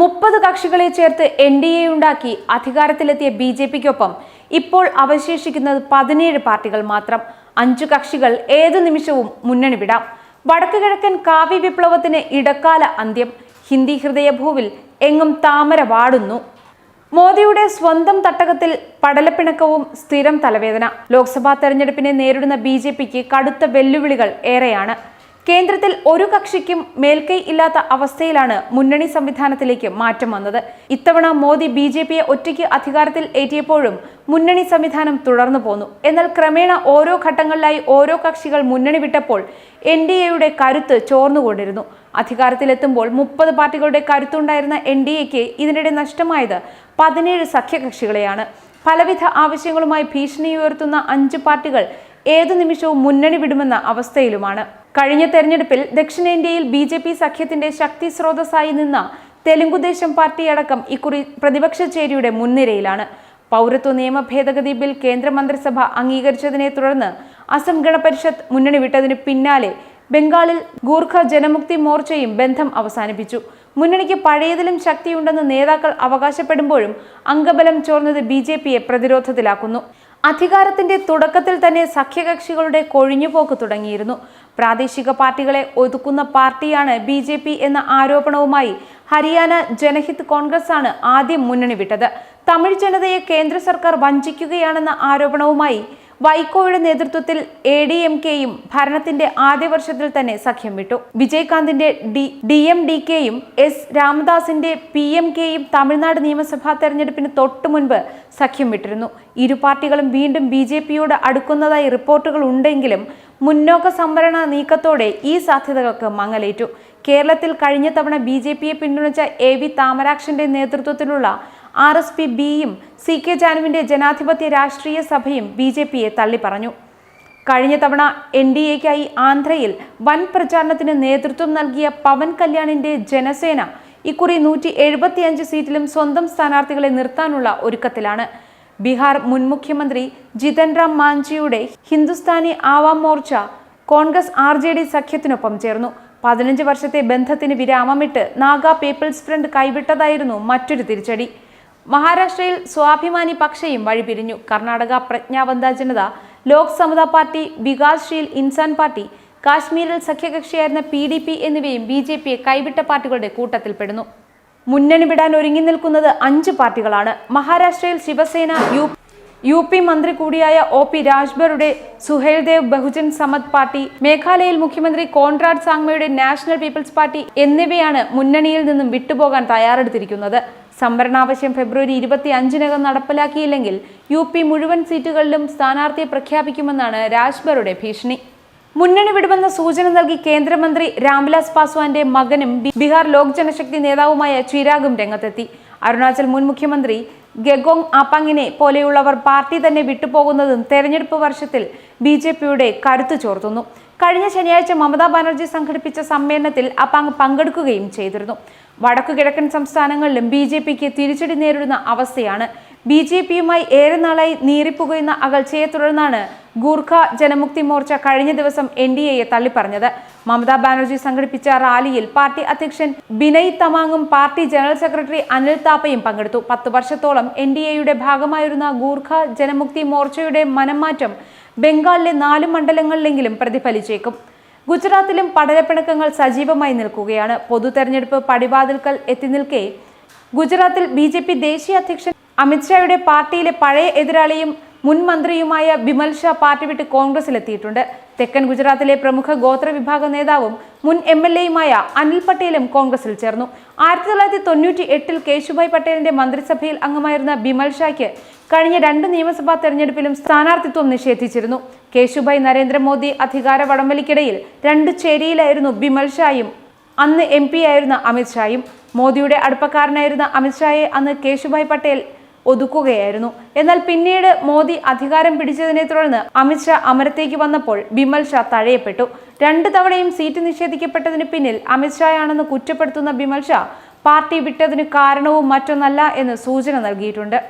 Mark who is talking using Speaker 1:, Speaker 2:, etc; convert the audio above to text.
Speaker 1: മുപ്പത് കക്ഷികളെ ചേർത്ത് എൻ ഡി എ ഉണ്ടാക്കി അധികാരത്തിലെത്തിയ ബി ജെ പിക്കൊപ്പം ഇപ്പോൾ അവശേഷിക്കുന്നത് പതിനേഴ് പാർട്ടികൾ മാത്രം. അഞ്ചു കക്ഷികൾ ഏതു നിമിഷവും മുന്നണി വിടാം വടക്കു കിഴക്കൻ കാവ്യ വിപ്ലവത്തിന് ഇടക്കാല അന്ത്യം. ഹിന്ദി ഹൃദയഭൂവിൽ എങ്ങും താമര വാടുന്നു. മോദിയുടെ സ്വന്തം തട്ടകത്തിൽ പടലപ്പിണക്കവും സ്ഥിരം തലവേദന. ലോക്സഭാ തെരഞ്ഞെടുപ്പിനെ നേരിടുന്ന ബി കടുത്ത വെല്ലുവിളികൾ ഏറെയാണ്. കേന്ദ്രത്തിൽ ഒരു കക്ഷിക്കും മേൽക്കൈ ഇല്ലാത്ത അവസ്ഥയിലാണ് മുന്നണി സംവിധാനത്തിലേക്ക് മാറ്റം വന്നത്. ഇത്തവണ മോദി ബി ജെ പിയെ ഒറ്റയ്ക്ക് അധികാരത്തിൽ ഏറ്റിയപ്പോഴും മുന്നണി സംവിധാനം തുടർന്നു പോന്നു. എന്നാൽ ക്രമേണ ഓരോ ഘട്ടങ്ങളിലായി ഓരോ കക്ഷികൾ മുന്നണി വിട്ടപ്പോൾ എൻ ഡി എയുടെ കരുത്ത് ചോർന്നുകൊണ്ടിരുന്നു. അധികാരത്തിലെത്തുമ്പോൾ മുപ്പത് പാർട്ടികളുടെ കരുത്തുണ്ടായിരുന്ന എൻ ഡി എക്ക് ഇതിനിടെ നഷ്ടമായത് പതിനേഴ് സഖ്യകക്ഷികളെയാണ്. പലവിധ ആവശ്യങ്ങളുമായി ഭീഷണി ഉയർത്തുന്ന അഞ്ച് പാർട്ടികൾ ഏതു നിമിഷവും മുന്നണി വിടുമെന്ന അവസ്ഥയിലുമാണ്. കഴിഞ്ഞ തെരഞ്ഞെടുപ്പിൽ ദക്ഷിണേന്ത്യയിൽ ബി ജെ പി സഖ്യത്തിന്റെ ശക്തി സ്രോതസ്സായി നിന്ന തെലുങ്കുദേശം പാർട്ടിയടക്കം ഇക്കുറി പ്രതിപക്ഷ ചേരിയുടെ മുൻനിരയിലാണ്. പൗരത്വ നിയമ ഭേദഗതി ബിൽ കേന്ദ്രമന്ത്രിസഭ അംഗീകരിച്ചതിനെ തുടർന്ന് അസം ഗണപരിഷത്ത് മുന്നണി വിട്ടതിന് പിന്നാലെ ബംഗാളിൽ ഗൂർഖ ജനമുക്തി മോർച്ചയും ബന്ധം അവസാനിപ്പിച്ചു. മുന്നണിക്ക് പഴയതിലും ശക്തിയുണ്ടെന്ന് നേതാക്കൾ അവകാശപ്പെടുമ്പോഴും അംഗബലം ചോർന്നത് ബി പ്രതിരോധത്തിലാക്കുന്നു. അധികാരത്തിന്റെ തുടക്കത്തിൽ തന്നെ സഖ്യകക്ഷികളുടെ കൊഴിഞ്ഞുപോക്ക് തുടങ്ങിയിരുന്നു. പ്രാദേശിക പാർട്ടികളെ ഒതുക്കുന്ന പാർട്ടിയാണ് ബി ജെ പി എന്ന ആരോപണവുമായി ഹരിയാന ജനഹിത് കോൺഗ്രസ് ആണ് ആദ്യം മുന്നണി വിട്ടത്. തമിഴ് ജനതയെ കേന്ദ്ര സർക്കാർ വഞ്ചിക്കുകയാണെന്ന ആരോപണവുമായി വൈക്കോയുടെ നേതൃത്വത്തിൽ എ ഡി എം കെയും ഭരണത്തിന്റെ ആദ്യ വർഷത്തിൽ തന്നെ സഖ്യം വിട്ടു. വിജയകാന്തിന്റെ ഡി ഡി എം ഡി കെയും എസ് രാമദാസിന്റെ പി എം കെയും തമിഴ്നാട് നിയമസഭാ തെരഞ്ഞെടുപ്പിന് തൊട്ടു മുൻപ് സഖ്യം വിട്ടിരുന്നു. ഇരു പാർട്ടികളും വീണ്ടും ബി ജെ പിയോട് അടുക്കുന്നതായി റിപ്പോർട്ടുകൾ ഉണ്ടെങ്കിലും മുന്നോക്ക സംവരണ നീക്കത്തോടെ ഈ സാധ്യതകൾക്ക് മങ്ങലേറ്റു. കേരളത്തിൽ കഴിഞ്ഞ തവണ ബി ജെ പിയെ പിന്തുണച്ച എ വി താമരാക്ഷന്റെ നേതൃത്വത്തിലുള്ള ആർ എസ് പി ബിയും സി കെ ജാനുവിന്റെ ജനാധിപത്യ രാഷ്ട്രീയ സഭയും ബി ജെ പിയെ തള്ളിപ്പറഞ്ഞു. കഴിഞ്ഞ തവണ എൻ ഡി എക്കായി ആന്ധ്രയിൽ വൻ പ്രചാരണത്തിന് നേതൃത്വം നൽകിയ പവൻ കല്യാണിന്റെ ജനസേന ഇക്കുറി നൂറ്റി എഴുപത്തിയഞ്ച് സീറ്റിലും സ്വന്തം സ്ഥാനാർത്ഥികളെ നിർത്താനുള്ള ഒരുക്കത്തിലാണ്. ബീഹാർ മുൻ മുഖ്യമന്ത്രി Jithan Ram മാഞ്ചിയുടെ Hindustani Awam Morcha Congress R J D സഖ്യത്തിനൊപ്പം ചേർന്നു. പതിനഞ്ച് വർഷത്തെ ബന്ധത്തിന് വിരാമമിട്ട് നാഗ പീപ്പിൾസ് ഫ്രണ്ട് കൈവിട്ടതായിരുന്നു മറ്റൊരു തിരിച്ചടി. മഹാരാഷ്ട്രയിൽ സ്വാഭിമാനി പക്ഷയും വഴിപിരിഞ്ഞു. കർണാടക പ്രജ്ഞാബന്ധ ജനത ലോക് സമത പാർട്ടി വികാസ്ശീൽ ഇൻസാൻ പാർട്ടി കാശ്മീരിൽ സഖ്യകക്ഷിയായിരുന്ന പി ഡി പി എന്നിവയും ബി ജെ പിയെ കൈവിട്ട പാർട്ടികളുടെ കൂട്ടത്തിൽപ്പെടുന്നു മുന്നണി വിടാൻ ഒരുങ്ങി നിൽക്കുന്നത് അഞ്ച് പാർട്ടികളാണ്. മഹാരാഷ്ട്രയിൽ ശിവസേന യു യു പി മന്ത്രി കൂടിയായ ഒ പി രാജ്ബറുടെ സുഹേൽദേവ് ബഹുജൻ സമത് പാർട്ടി മേഘാലയയിൽ മുഖ്യമന്ത്രി കോൺറാഡ് സാങ്മയുടെ നാഷണൽ പീപ്പിൾസ് പാർട്ടി എന്നിവയാണ് മുന്നണിയിൽ നിന്നും വിട്ടുപോകാൻ തയ്യാറെടുത്തിരിക്കുന്നത്. സംവരണാവശ്യം ഫെബ്രുവരി ഇരുപത്തി അഞ്ചിനകം നടപ്പിലാക്കിയില്ലെങ്കിൽ യു പി മുഴുവൻ സീറ്റുകളിലും സ്ഥാനാർത്ഥിയെ പ്രഖ്യാപിക്കുമെന്നാണ് രാജ്ബറുടെ ഭീഷണി. മുന്നണി വിടുമെന്ന സൂചന നൽകി കേന്ദ്രമന്ത്രി രാംവിലാസ് പാസ്വാന്റെ മകനും ബീഹാർ ലോക് ജനശക്തി നേതാവുമായ ചിരാഗും രംഗത്തെത്തി. അരുണാചൽ മുൻ മുഖ്യമന്ത്രി ഗെഗോങ് ആപ്പാങ്ങിനെ പോലെയുള്ളവർ പാർട്ടി തന്നെ വിട്ടുപോകുന്നതും തെരഞ്ഞെടുപ്പ് വർഷത്തിൽ ബി ജെ പിയുടെ കരുത്തു ചോർത്തുന്നു. കഴിഞ്ഞ ശനിയാഴ്ച മമതാ ബാനർജി സംഘടിപ്പിച്ച സമ്മേളനത്തിൽ അപ്പാങ് പങ്കെടുക്കുകയും ചെയ്തിരുന്നു. വടക്കു കിഴക്കൻ സംസ്ഥാനങ്ങളിലും ബി ജെ പിക്ക് തിരിച്ചടി നേരിടുന്ന അവസ്ഥയാണ്. ബി ജെ പിയുമായി ഏറെ നാളായി നീറിപ്പുകയുന്ന അകൽച്ചയെ തുടർന്നാണ് ഗൂർഖ ജനമുക്തി മോർച്ച കഴിഞ്ഞ ദിവസം എൻ ഡി എയെ തള്ളിപ്പറഞ്ഞത്. മമതാ ബാനർജി സംഘടിപ്പിച്ച റാലിയിൽ പാർട്ടി അധ്യക്ഷൻ ബിനയ് തമാങ്ങും പാർട്ടി ജനറൽ സെക്രട്ടറി അനിൽ താപ്പയും പങ്കെടുത്തു. പത്ത് വർഷത്തോളം എൻ ഡി എയുടെ ഭാഗമായിരുന്ന ഗൂർഖ ജനമുക്തി മോർച്ചയുടെ മനംമാറ്റം ബംഗാളിലെ നാല് മണ്ഡലങ്ങളിലെങ്കിലും പ്രതിഫലിച്ചേക്കും. ഗുജറാത്തിലും പടലപ്പിണക്കങ്ങൾ സജീവമായി നിൽക്കുകയാണ്. പൊതു തെരഞ്ഞെടുപ്പ് പടിവാതിൽക്കൽ എത്തി നിൽക്കെ ഗുജറാത്തിൽ ബി ദേശീയ അധ്യക്ഷൻ അമിത്ഷായുടെ പാർട്ടിയിലെ പഴയ എതിരാളിയും മുൻ മന്ത്രിയുമായ ബിമൽ ഷാ പാർട്ടി വിട്ട് കോൺഗ്രസിലെത്തിയിട്ടുണ്ട്. തെക്കൻ ഗുജറാത്തിലെ പ്രമുഖ ഗോത്ര വിഭാഗ നേതാവും മുൻ എം എൽ എയുമായ അനിൽ പട്ടേലും കോൺഗ്രസിൽ ചേർന്നു. ആയിരത്തി തൊള്ളായിരത്തി തൊണ്ണൂറ്റി എട്ടിൽ കേശുഭായ് പട്ടേലിന്റെ മന്ത്രിസഭയിൽ അംഗമായിരുന്ന ബിമൽ ഷായ്ക്ക് കഴിഞ്ഞ രണ്ട് നിയമസഭാ തെരഞ്ഞെടുപ്പിലും സ്ഥാനാർത്ഥിത്വം നിഷേധിച്ചിരുന്നു. കേശുഭായ് നരേന്ദ്രമോദി അധികാര വടംവലിക്കിടയിൽ രണ്ട് ചേരിയിലായിരുന്നു ബിമൽ ഷായും അന്ന് എം പി ആയിരുന്ന അമിത്ഷായും മോദിയുടെ അടുപ്പക്കാരനായിരുന്ന അമിത്ഷായെ അന്ന് കേശുഭായ് പട്ടേൽ ഒതുക്കുകയായിരുന്നു. എന്നാൽ പിന്നീട് മോദി അധികാരം പിടിച്ചതിനെ തുടർന്ന് അമിത്ഷാ അമരത്തേക്ക് വന്നപ്പോൾ ബിമൽ ഷാ തഴയപ്പെട്ടു. രണ്ട് തവണയും സീറ്റ് നിഷേധിക്കപ്പെട്ടതിന് പിന്നിൽ അമിത്ഷായാണെന്ന് കുറ്റപ്പെടുത്തുന്ന ബിമൽ ഷാ പാർട്ടി വിട്ടതിന് കാരണവും മറ്റൊന്നല്ല എന്ന് സൂചന നൽകിയിട്ടുണ്ട്.